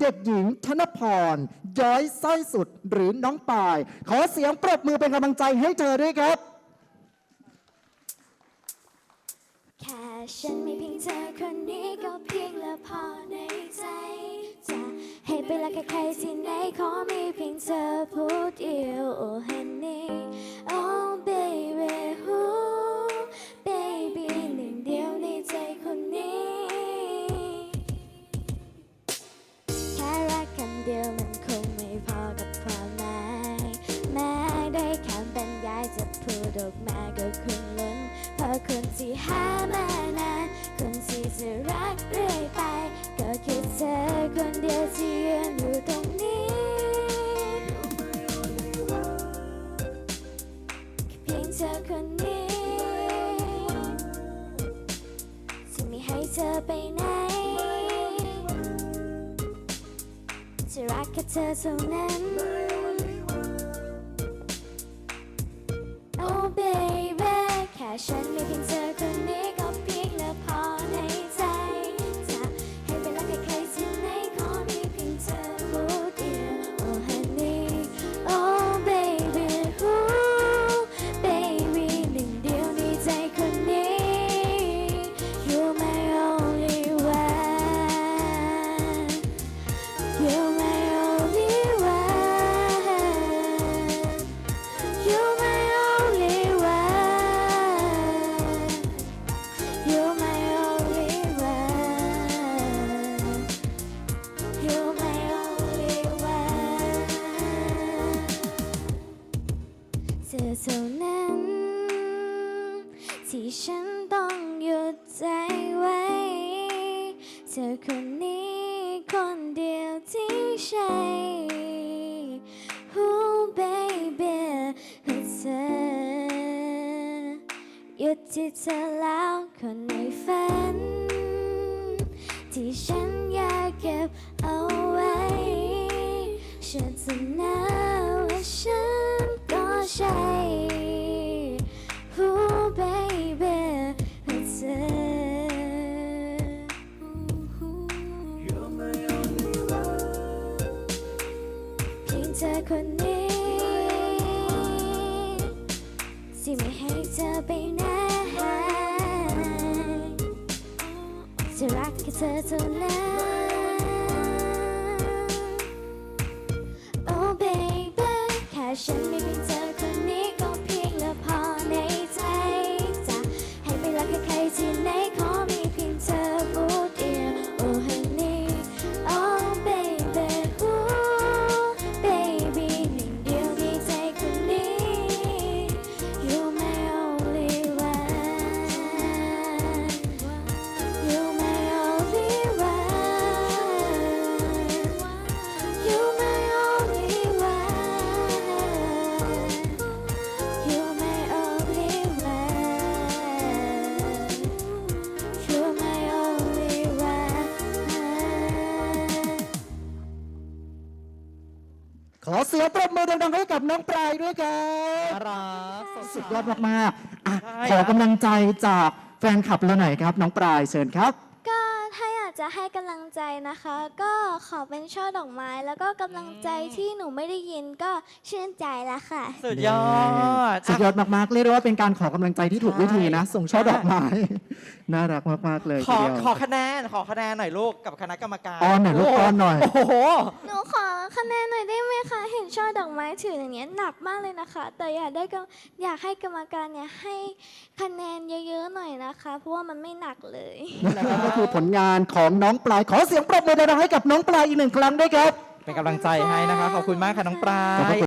เด็กหญิงธนพร ย้อยสร้อยสุดหรือน้องปาย ขอเสียงปรบมือเป็นกำลังใจให้เธอด้วยครับ แค่ฉันมีเพียงเธอคนนี้ก็เพียงและพอในใจ จะให้ไปรักกับใครที่ไหนขอมีเพียงเธอผู้เดียว oh honey oh baby oh เธอคนนี้จะไม่ให้เธอไปไหน จะรักแค่เธอเท่านั้น Oh baby แค่ฉัน เธอเท่านั้น ที่ฉันต้องหยุดใจไว้ เธอคนนี้คนเดียวที่ใช่ Oh baby ให้เธอหยุดที่เธอแล้วคนในฝัน ที่ฉันอยากเก็บเอาไว้ฉันจะนาว่าฉันก็ใช่ ที่ไม่ให้เธอไปไหนจะรักแค่เธอเท่านั้น Oh baby แค่ฉันไม่เพียงเธอ ขอเสียงปรบมือดังๆให้กับน้องปลายด้วยครับน่ารักสดสุดใสยอดมากๆอะใช่ขอกำลังใจจากแฟนคลับเราหน่อยครับ น้องปลายเชิญครับก็ถ้าอยาก จะให้กำลังใจนะคะ ก็ขอเป็นช่อดอกไม้ แล้วก็กำลังใจที่หนูไม่ได้ยินก็ชื่นใจแล้วค่ะ สุดยอด สุดยอดมากๆ เรียกได้ว่าเป็นการขอกำลังใจที่ถูกวิธีนะใช่ส่งช่อดอกไม้ น่ารักมากๆเลยขทีอเดียวขอคะแนน ขอคะแนนหน่อยลูกกับคณะกรรมการอ้อนหน่อยลูกโโอ้อนหน่อย โอ้โห หนูขอคะแนนหน่อยได้ไหมคะ เห็นช่อดอกไม้ถืออย่างเงี้ยหนักมากเลยนะคะ แต่อยากได้ก็อยากให้กรรมการเนี่ยให้คะแนนเยอะๆหน่อยนะคะ เพราะว่ามันไม่หนักเลยและนั่นก็คือผลงานของน้องปลายขอเสียงปรบมือดังๆให้กับน้องปลายอีกหนึ่งครั้งด้วยครับ เป็นกำลังใจให้นะคะขอบคุณมากค่ะน้องปลาขอบพระยคุณ